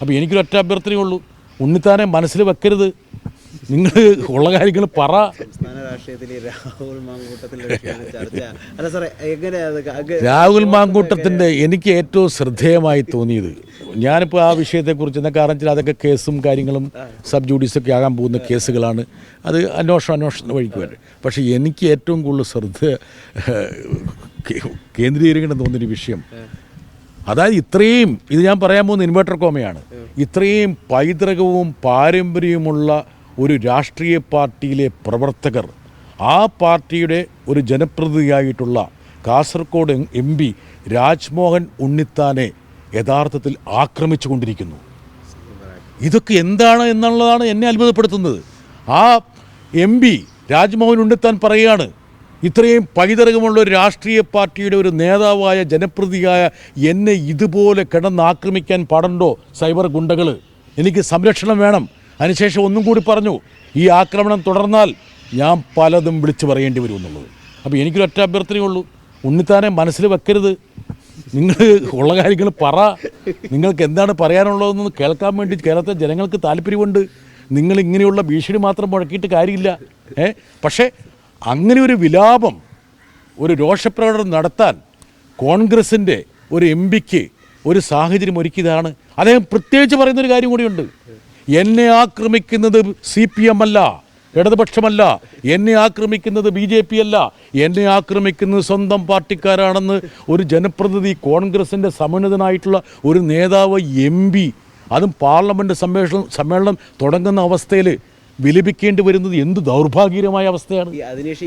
അപ്പോൾ എനിക്കൊരു ഒറ്റ അഭ്യർത്ഥനയേ ഉള്ളൂ. ഉണ്ണിത്താനെ മനസ്സിൽ വെക്കരുത്. നിങ്ങൾ ഉള്ള കാര്യങ്ങൾ പറ. സംസ്ഥാന രാഷ്ട്രീയത്തിൽ രാഹുൽ രാഹുൽ മാങ്കൂട്ടത്തിന്റെ എനിക്ക് ഏറ്റവും ശ്രദ്ധേയമായി തോന്നിയത്. ഞാനിപ്പോൾ ആ വിഷയത്തെക്കുറിച്ച് എന്താ കാരണം വെച്ചാൽ അതൊക്കെ കേസും കാര്യങ്ങളും സബ് ജുഡീസൊക്കെ ആകാൻ പോകുന്ന കേസുകളാണ്. അത് അന്വേഷണം അന്വേഷണ വഴിക്ക് വരും. പക്ഷേ എനിക്ക് ഏറ്റവും കൂടുതൽ ശ്രദ്ധ കേന്ദ്രീകരിക്കണം തോന്നിയൊരു വിഷയം. അതായത് ഇത്രയും ഇത് ഞാൻ പറയാൻ പോകുന്ന ഇൻവെർട്ടർ കോമയാണ്. ഇത്രയും പൈതൃകവും പാരമ്പര്യവുമുള്ള ഒരു രാഷ്ട്രീയ പാർട്ടിയിലെ പ്രവർത്തകർ ആ പാർട്ടിയുടെ ഒരു ജനപ്രതിനിധിയായിട്ടുള്ള കാസർഗോഡ് എം പി രാജ്മോഹൻ ഉണ്ണിത്താനെ യഥാർത്ഥത്തിൽ ആക്രമിച്ചു കൊണ്ടിരിക്കുന്നു ഇതൊക്കെ എന്താണ് എന്നുള്ളതാണ് എന്നെ അത്ഭുതപ്പെടുത്തുന്നത്. ആ എം പി രാജ്മോഹൻ ഉണ്ണിത്താൻ പറയുകയാണ് ഇത്രയും പൈതൃകമുള്ള ഒരു രാഷ്ട്രീയ പാർട്ടിയുടെ ഒരു നേതാവായ ജനപ്രതിയായ എന്നെ ഇതുപോലെ കിടന്നാക്രമിക്കാൻ പാടണ്ടോ സൈബർ ഗുണ്ടകൾ എനിക്ക് സംരക്ഷണം വേണം. അതിനുശേഷം ഒന്നും കൂടി പറഞ്ഞു ഈ ആക്രമണം തുടർന്നാൽ ഞാൻ പലതും വിളിച്ചു പറയേണ്ടി വരും എന്നുള്ളത്. അപ്പോൾ എനിക്കൊരു ഒറ്റ അഭ്യർത്ഥനയേ ഉള്ളൂ. ഉണ്ണിത്താനെ മനസ്സിൽ വെക്കരുത്. നിങ്ങൾ ഉള്ള കാര്യങ്ങൾ പറ. നിങ്ങൾക്ക് എന്താണ് പറയാനുള്ളതെന്ന് കേൾക്കാൻ വേണ്ടി കേരളത്തെ ജനങ്ങൾക്ക് താല്പര്യമുണ്ട്. നിങ്ങൾ ഇങ്ങനെയുള്ള ഭീഷണി മാത്രം മുഴക്കിയിട്ട് കാര്യമില്ല. ഏ? പക്ഷേ അങ്ങനെ ഒരു വിലാപം ഒരു രോഷപ്രകടനം നടത്താൻ കോൺഗ്രസിന്റെ ഒരു എം പിക്ക് ഒരു സാഹചര്യം ഒരുക്കിയതാണ്. അദ്ദേഹം പ്രത്യേകിച്ച് പറയുന്നൊരു കാര്യം കൂടിയുണ്ട്. എന്നെ ആക്രമിക്കുന്നത് സി പി എം അല്ല ഇടതുപക്ഷമല്ല. എന്നെ ആക്രമിക്കുന്നത് ബി ജെ പി അല്ല. എന്നെ ആക്രമിക്കുന്നത് സ്വന്തം പാർട്ടിക്കാരാണെന്ന് ഒരു ജനപ്രതിനിധി കോൺഗ്രസിന്റെ സമന്വിതനായിട്ടുള്ള ഒരു നേതാവ് എം പി. അതും പാർലമെന്റ് സമ്മേളനം സമ്മേളനം തുടങ്ങുന്ന അവസ്ഥയിൽ വിലപിക്കേണ്ടി വരുന്നത് എന്ത് ദൗർഭാഗ്യകരമായ അവസ്ഥയാണ്? അതിനുശേഷം